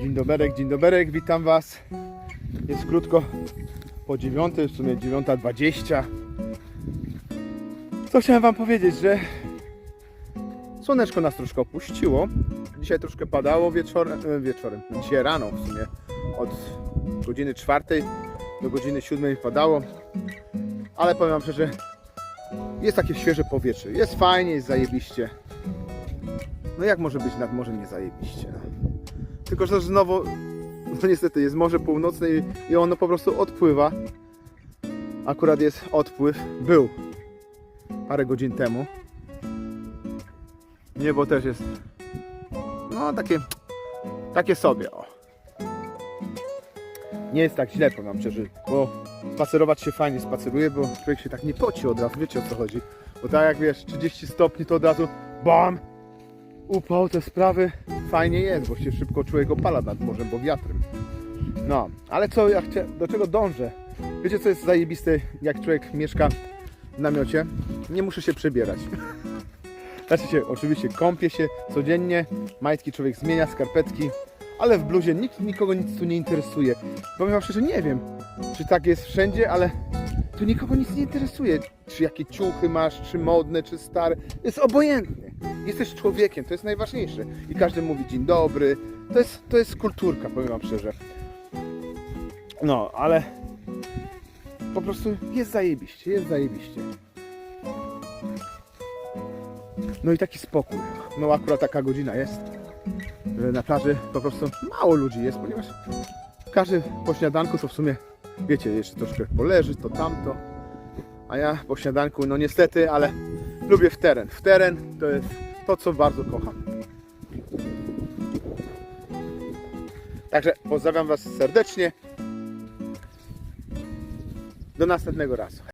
Dzień doberek, dzień doberek, witam Was. Jest krótko po dziewiątej, w sumie 9.20. Co chciałem Wam powiedzieć, że słoneczko nas troszkę opuściło. Dzisiaj troszkę padało wieczorem, wieczorem, dzisiaj rano w sumie. Od godziny czwartej do godziny siódmej padało. Ale powiem Wam szczerze, jest takie świeże powietrze. Jest fajnie, jest zajebiście. No jak może być nad morzem nie zajebiście? No. Tylko, że znowu, no niestety jest Morze Północne i, i ono po prostu odpływa. Akurat jest odpływ. Był parę godzin temu. Niebo też jest no takie, takie sobie, o. Nie jest tak źle, powiem szczerze, bo spacerować się fajnie spaceruje, bo człowiek się tak nie poci od razu, wiecie o co chodzi. Bo tak jak wiesz, 30 stopni to od razu BAM! Upał, te sprawy fajnie jest, bo się szybko człowiek opala nad morzem, bo wiatrem. No, ale co ja chcę, do czego dążę? Wiecie co jest zajebiste, jak człowiek mieszka w namiocie? Nie muszę się przebierać. Znaczy się, oczywiście kąpie się codziennie, majtki człowiek zmienia, skarpetki, ale w bluzie nikt nikogo nic tu nie interesuje. Powiem wam szczerze, nie wiem, czy tak jest wszędzie, ale tu nikogo nic nie interesuje. Czy jakie ciuchy masz, czy modne, czy stare. Jest obojętnie. Jesteś człowiekiem, to jest najważniejsze. I każdy mówi dzień dobry. To jest, to jest kulturka, powiem wam szczerze. No, ale po prostu jest zajebiście, jest zajebiście. No i taki spokój. No akurat taka godzina jest, że na plaży po prostu mało ludzi jest, ponieważ każdy po śniadanku to w sumie, wiecie, jeszcze troszkę poleży, to tamto. A ja po śniadanku, no niestety, ale lubię w teren. W teren to jest to, co bardzo kocham. Także pozdrawiam Was serdecznie. Do następnego razu.